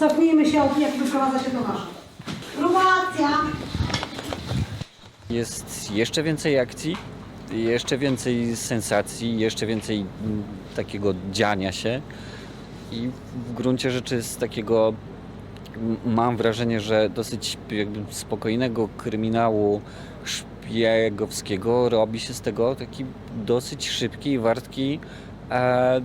Cofnijmy się od jak wyprowadza się do nasza. Akcja. Jest jeszcze więcej akcji, jeszcze więcej sensacji, jeszcze więcej mm, takiego dziania się i w gruncie rzeczy z takiego mam wrażenie, że dosyć jakby spokojnego kryminału szpiegowskiego robi się z tego taki dosyć szybki i wartki e,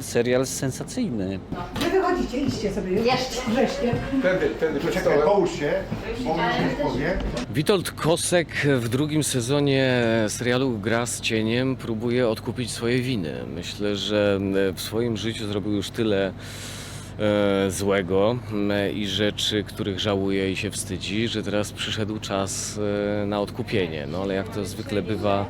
serial sensacyjny. Wy wychodzicie, idźcie sobie już. Jeszcze. Wreszcie. Wtedy, wtedy przed Czekaj, stołem. połóż się, bo mi coś powie. Witold Kosek w drugim sezonie serialu Gra z cieniem próbuje odkupić swoje winy. Myślę, że w swoim życiu zrobił już tyle e, złego i rzeczy, których żałuje i się wstydzi, że teraz przyszedł czas e, na odkupienie. No ale jak to zwykle bywa,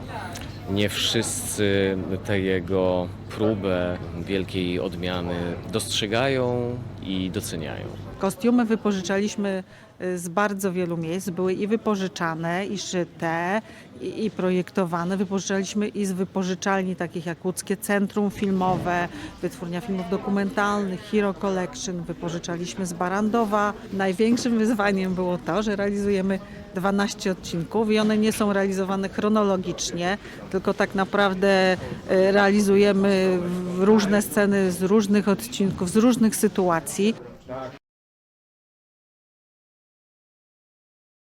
nie wszyscy tę jego próbę wielkiej odmiany dostrzegają i doceniają. Kostiumy wypożyczaliśmy y, z bardzo wielu miejsc. Były i wypożyczane, i szyte, i, i projektowane. Wypożyczaliśmy i z wypożyczalni takich jak Łódzkie Centrum Filmowe, Wytwórnia Filmów Dokumentalnych, Hero Collection. Wypożyczaliśmy z Barandowa. Największym wyzwaniem było to, że realizujemy 12 odcinków i one nie są realizowane chronologicznie, tylko tak naprawdę y, realizujemy różne sceny z różnych odcinków, z różnych sytuacji.